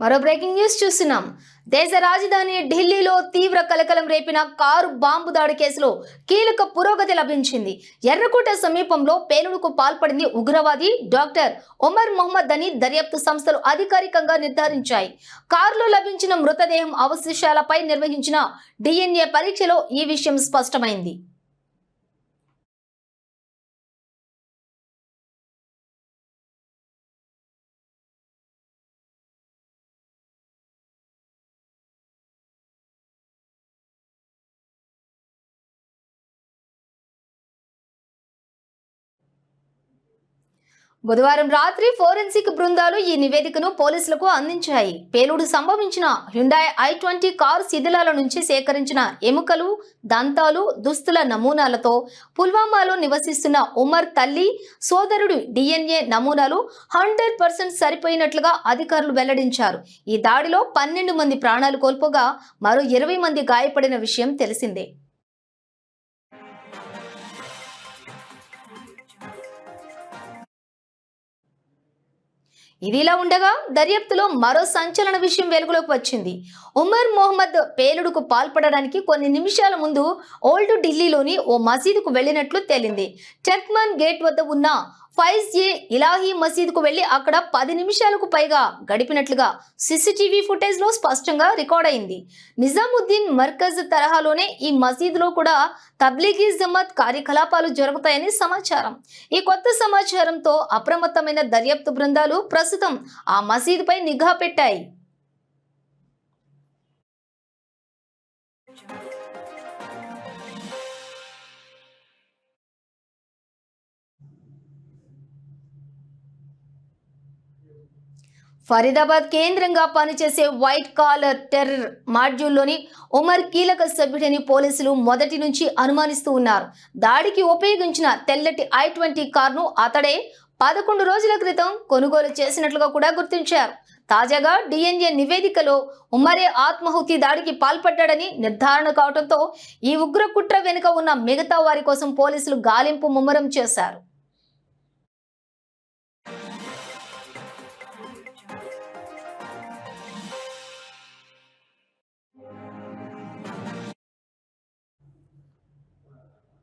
మరో breaking news చూస్తున్నాం. దేశ రాజధాని ఢిల్లీలో తీవ్ర కలకలం రేపిన కారు బాంబు దాడి కేసులో కీలక పురోగతి లభించింది. ఎర్రకోట సమీపంలో పేలుడుకు పాల్పడింది ఉగ్రవాది డాక్టర్ ఒమర్ మొహమ్మద్ అని దర్యాప్తు సంస్థలు అధికారికంగా నిర్ధారించాయి. కారులో లభించిన మృతదేహం అవశేషాలపై నిర్వహించిన డిఎన్ఏ పరీక్షలో ఈ విషయం స్పష్టమైంది. బుధవారం రాత్రి ఫోరెన్సిక్ బృందాలు ఈ నివేదికను పోలీసులకు అందించాయి. పేలుడు సంభవించిన హ్యుండాయ్ ఐ ట్వంటీ కారు శిథిలాల నుంచి సేకరించిన ఎముకలు దంతాలు దుస్తుల నమూనాలతో పుల్వామాలో నివసిస్తున్న ఉమర్ తల్లి సోదరుడి డిఎన్ఏ నమూనాలు హండ్రెడ్ పర్సెంట్ సరిపోయినట్లుగా అధికారులు వెల్లడించారు. ఈ దాడిలో పన్నెండు మంది ప్రాణాలు కోల్పోగా మరో ఇరవై మంది గాయపడిన విషయం తెలిసిందే. ఇదిలా ఉండగా దర్యాప్తులో మరో సంచలన విషయం వెలుగులోకి వచ్చింది. ఉమర్ మొహమ్మద్ పేలుడుకు పాల్పడడానికి కొన్ని నిమిషాల ముందు ఓల్డ్ ఢిల్లీలోని ఓ మసీదుకు వెళ్ళినట్లు తేలింది. టెక్మన్ గేట్ వద్ద ఉన్న ఫైజ్ ఏ ఇలాహీ మసీదుకు వెళ్ళి అక్కడ పది నిమిషాలకు పైగా గడిపినట్లుగా సీసీటీవీ ఫుటేజ్లో స్పష్టంగా రికార్డ్ అయింది. నిజాముద్దీన్ మర్కజ్ తరహాలోనే ఈ మసీదులో కూడా తబ్లీగీ జమాత్ కార్యకలాపాలు జరుగుతాయని సమాచారం. ఈ కొత్త సమాచారంతో అప్రమత్తమైన దర్యాప్తు బృందాలు ప్రస్తుతం ఆ మసీదుపై నిఘా పెట్టాయి. ఫరీదాబాద్ కేంద్రంగా పనిచేసే వైట్ కాలర్ టెర్రర్ మాడ్యూల్లోని ఉమర్ కీలక సభ్యుడని పోలీసులు మొదటి నుంచి అనుమానిస్తూ ఉన్నారు. దాడికి ఉపయోగించిన తెల్లటి ఐ ట్వంటీ కార్ను అతడే పదకొండు రోజుల క్రితం కొనుగోలు చేసినట్లుగా కూడా గుర్తించారు. తాజాగా డిఎన్ఏ నివేదికలో ఉమరే ఆత్మాహుతి దాడికి పాల్పడ్డాడని నిర్ధారణ కావడంతో ఈ ఉగ్ర కుట్ర వెనుక ఉన్న మిగతా వారి కోసం పోలీసులు గాలింపు ముమ్మరం చేశారు.